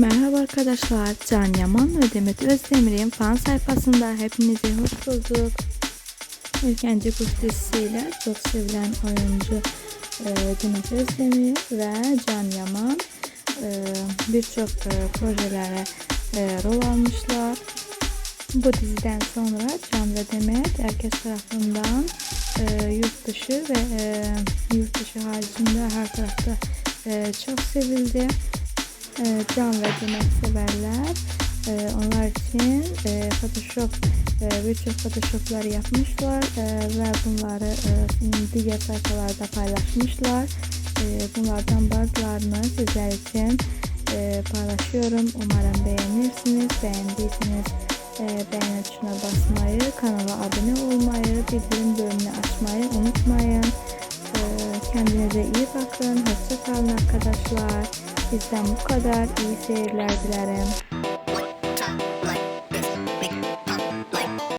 Merhaba arkadaşlar, Can Yaman ve Demet Özdemir'in fan sayfasında hepinize hoş bulduk. İlk önce Kuş çok sevilen oyuncu e, Demet Özdemir ve Can Yaman e, birçok e, projelere e, rol almışlar. Bu diziden sonra Can ve Demet herkes tarafından e, yurt dışı ve e, yurt dışı haricinde her tarafta e, çok sevildi. E, Can ve Demet severler. E, onlar için e, Photoshop e, birçok Photoshoplar yapmışlar e, ve bunları e, diğer sayfalarda paylaşmışlar. Bunlardan bazılarını sizler için paylaşıyorum. Umarım beğenirsiniz. Beğendiyseniz e, beğeni tuşuna basmayı, kanala abone olmayı, bildirim bölümünü açmayı unutmayın. Kendinize iyi bakın. Hoşça kalın arkadaşlar. Bizden bu kadar. İyi seyirler dilerim.